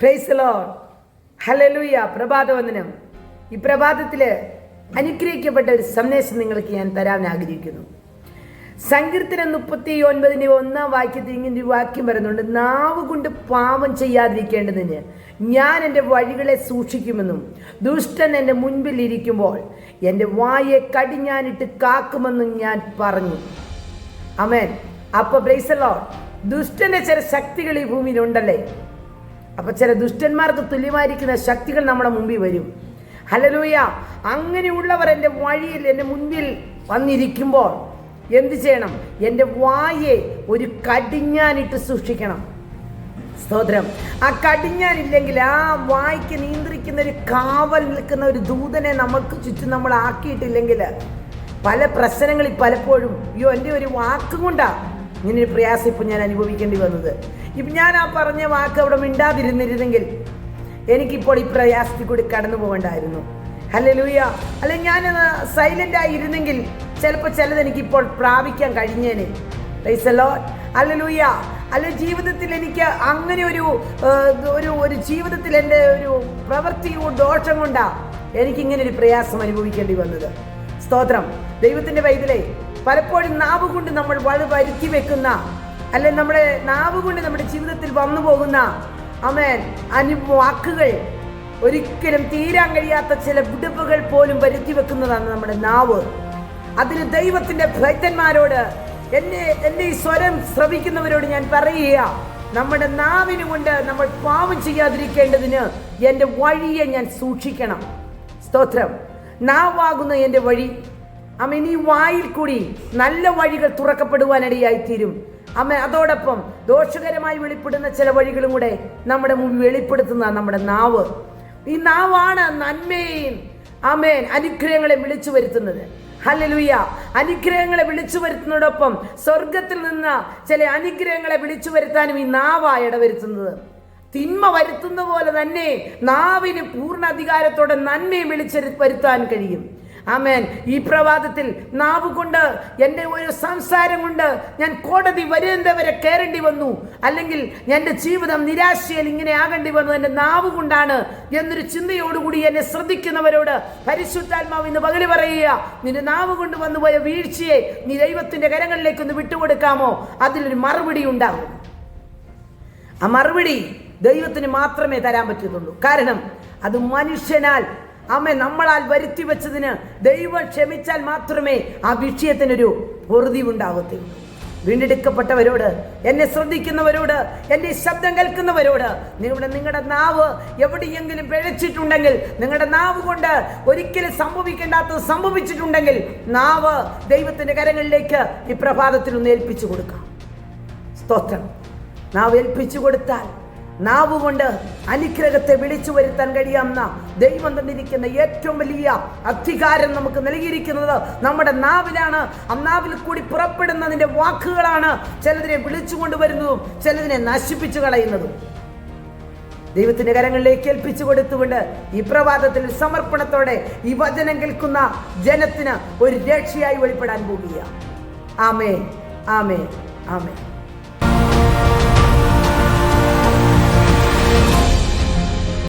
ഫ്രൈസലോ പ്രഭാത പ്രഭാതവന്ദനം. ഈ പ്രഭാതത്തിൽ അനുഗ്രഹിക്കപ്പെട്ട ഒരു സന്ദേശം നിങ്ങൾക്ക് ഞാൻ തരാൻ ആഗ്രഹിക്കുന്നു. സങ്കീർത്തനം മുപ്പത്തി ഒൻപതിന്റെ ഒന്നാം വാക്യത്തിൽ ഇങ്ങനെ ഒരു വാക്യം വരുന്നുണ്ട് നാവ് കൊണ്ട് പാപം ചെയ്യാതിരിക്കേണ്ടതിന് ഞാൻ എന്റെ വഴികളെ സൂക്ഷിക്കുമെന്നും ദുഷ്ടൻ എന്റെ മുൻപിൽ ഇരിക്കുമ്പോൾ എന്റെ വായെ കടിഞ്ഞാനിട്ട് കാക്കുമെന്നും ഞാൻ പറഞ്ഞു. അമേൻ അപ്പൊ ബ്രൈസലോ ദുഷ്ടന്റെ ചില ശക്തികൾ ഈ ഭൂമിയിലുണ്ടല്ലേ അപ്പൊ ചില ദുഷ്ടന്മാർക്ക് തുല്യമായിരിക്കുന്ന ശക്തികൾ നമ്മുടെ മുമ്പിൽ വരും. ഹലലൂയ അങ്ങനെയുള്ളവർ എന്റെ വഴിയിൽ എന്റെ മുൻപിൽ വന്നിരിക്കുമ്പോൾ എന്ത് ചെയ്യണം? എന്റെ വായെ ഒരു കടിഞ്ഞാനിട്ട് സൂക്ഷിക്കണം. സ്തോത്രം. ആ കടിഞ്ഞാൻ ഇല്ലെങ്കിൽ ആ വായിക്ക് നിയന്ത്രിക്കുന്ന ഒരു കാവൽ നിൽക്കുന്ന ഒരു ദൂതനെ നമുക്ക് ചുറ്റും നമ്മൾ ആക്കിയിട്ടില്ലെങ്കിൽ പല പ്രശ്നങ്ങളിൽ പലപ്പോഴും അയ്യോ എന്റെ ഒരു വാക്കും കൊണ്ടാ ഇങ്ങനെ ഒരു പ്രയാസം ഇപ്പം ഞാൻ അനുഭവിക്കേണ്ടി വന്നത്. ഞാൻ ആ പറഞ്ഞ വാക്ക് അവിടെ മിണ്ടാതിരുന്നിരുന്നെങ്കിൽ എനിക്കിപ്പോൾ ഈ പ്രയാസത്തിൽ കൂടി കടന്നു പോകണ്ടായിരുന്നു. അല്ലെ ലൂയ അല്ലെ ഞാൻ സൈലന്റ് ആയിരുന്നെങ്കിൽ ചിലപ്പോൾ ചിലത് എനിക്കിപ്പോൾ പ്രാപിക്കാൻ കഴിഞ്ഞേനെ. പൈസലോ അല്ലലൂയ അല്ലെ ജീവിതത്തിൽ എനിക്ക് അങ്ങനെ ഒരു ഒരു ഒരു ജീവിതത്തിൽ എന്റെ ഒരു പ്രവൃത്തി ദോഷം കൊണ്ടാ എനിക്കിങ്ങനെ ഒരു പ്രയാസം അനുഭവിക്കേണ്ടി വന്നത്. സ്തോത്രം. ദൈവത്തിന്റെ വൈദ്യലേ പലപ്പോഴും നാവ് കൊണ്ട് നമ്മൾ വഴി വരുത്തി വെക്കുന്ന അല്ലെ നമ്മുടെ നാവ് കൊണ്ട് നമ്മുടെ ജീവിതത്തിൽ വന്നു പോകുന്ന അമേൻ അനു വാക്കുകൾ ഒരിക്കലും തീരാൻ കഴിയാത്ത ചില വിടുപ്പുകൾ പോലും വരുത്തി വെക്കുന്നതാണ് നമ്മുടെ നാവ്. അതിന് ദൈവത്തിന്റെ ഭക്തന്മാരോട് എന്നെ എന്റെ ഈ സ്വരം ശ്രവിക്കുന്നവരോട് ഞാൻ പറയുക നമ്മുടെ നാവിന് കൊണ്ട് നമ്മൾ പാവം ചെയ്യാതിരിക്കേണ്ടതിന് എന്റെ വഴിയെ ഞാൻ സൂക്ഷിക്കണം. സ്തോത്രം. നാവാകുന്ന എന്റെ വഴി. അമ്മ ഇനി വായിൽ കൂടി നല്ല വഴികൾ തുറക്കപ്പെടുവാനിടയായി തീരും അമ്മ അതോടൊപ്പം ദോഷകരമായി വെളിപ്പെടുന്ന ചില വഴികളും കൂടെ നമ്മുടെ മുമ്പിൽ വെളിപ്പെടുത്തുന്ന നമ്മുടെ നാവ്. ഈ നാവാണ് നന്മയും അമേൻ അനുഗ്രഹങ്ങളെ വിളിച്ചു വരുത്തുന്നത്. ഹല്ലേലൂയ. അനുഗ്രഹങ്ങളെ വിളിച്ചു വരുത്തുന്നതോടൊപ്പം സ്വർഗത്തിൽ നിന്ന് ചില അനുഗ്രഹങ്ങളെ വിളിച്ചു വരുത്താനും ഈ നാവാ ഇടവരുത്തുന്നത്. തിന്മ വരുത്തുന്ന പോലെ തന്നെ നാവിന് പൂർണ അധികാരത്തോടെ നന്മയെ വിളിച്ചു വരുത്താൻ കഴിയും. ആമേൻ. ഈ പ്രവാദത്തിൽ നാവ് കൊണ്ട് എന്റെ ഒരു സംസാരം കൊണ്ട് ഞാൻ കോടതി വരുന്നവരെ കയറേണ്ടി വന്നു. അല്ലെങ്കിൽ എന്റെ ജീവിതം നിരാശയിൽ ഇങ്ങനെ ആകേണ്ടി വന്നു. എന്റെ നാവ് കൊണ്ടാണ് എന്നൊരു ചിന്തയോടുകൂടി എന്നെ ശ്രദ്ധിക്കുന്നവരോട് പരിശുദ്ധാത്മാവ് ഇന്ന് പകൽ പറയുക നിന്റെ നാവ് കൊണ്ട് വന്നുപോയ വീഴ്ചയെ നീ ദൈവത്തിന്റെ കരങ്ങളിലേക്ക് ഒന്ന് വിട്ടുകൊടുക്കാമോ? അതിലൊരു മറുപടി ഉണ്ടാകും. ആ മറുപടി ദൈവത്തിന് മാത്രമേ തരാൻ പറ്റുന്നുള്ളൂ കാരണം അത് മനുഷ്യനാൽ അമ്മ നമ്മളാൽ വരുത്തി വെച്ചതിന് ദൈവം ക്ഷമിച്ചാൽ മാത്രമേ ആ വിഷയത്തിനൊരു പൊറുതി ഉണ്ടാകത്തുള്ളൂ വീണ്ടെടുക്കപ്പെട്ടവരോട് എന്നെ ശ്രദ്ധിക്കുന്നവരോട് എന്റെ ശബ്ദം കേൾക്കുന്നവരോട് നിങ്ങളുടെ നിങ്ങളുടെ നാവ് എവിടെയെങ്കിലും പിഴച്ചിട്ടുണ്ടെങ്കിൽ നിങ്ങളുടെ നാവ് കൊണ്ട് ഒരിക്കലും സംഭവിക്കേണ്ടാത്തത് സംഭവിച്ചിട്ടുണ്ടെങ്കിൽ നാവ് ദൈവത്തിന്റെ കരങ്ങളിലേക്ക് ഈ പ്രഭാതത്തിൽ ഒന്ന് ഏൽപ്പിച്ചു കൊടുക്കാം. സ്തോത്രം. നാവ് ഏൽപ്പിച്ചു കൊടുത്താൽ നാവ് കൊണ്ട് അനുഗ്രഹത്തെ വിളിച്ചു വരുത്താൻ കഴിയാവുന്ന ദൈവം തന്നിരിക്കുന്ന ഏറ്റവും വലിയ അധികാരം നമുക്ക് നൽകിയിരിക്കുന്നത് നമ്മുടെ നാവിലാണ്. ആ നാവിൽ കൂടി പുറപ്പെടുന്നതിന്റെ വാക്കുകളാണ് ചിലതിനെ വിളിച്ചു കൊണ്ടുവരുന്നതും ചിലതിനെ നശിപ്പിച്ചു കളയുന്നതും. ദൈവത്തിന്റെ കരങ്ങളിലേക്ക് ഏൽപ്പിച്ചു കൊടുത്തുകൊണ്ട് ഈ പ്രഭാതത്തിൽ സമർപ്പണത്തോടെ ഈ വചനം കേൾക്കുന്ന ജനത്തിന് ഒരു രക്ഷയായി വെളിപ്പെടാൻ പോകുക ആമേ ആമേ ആമേ Thank you.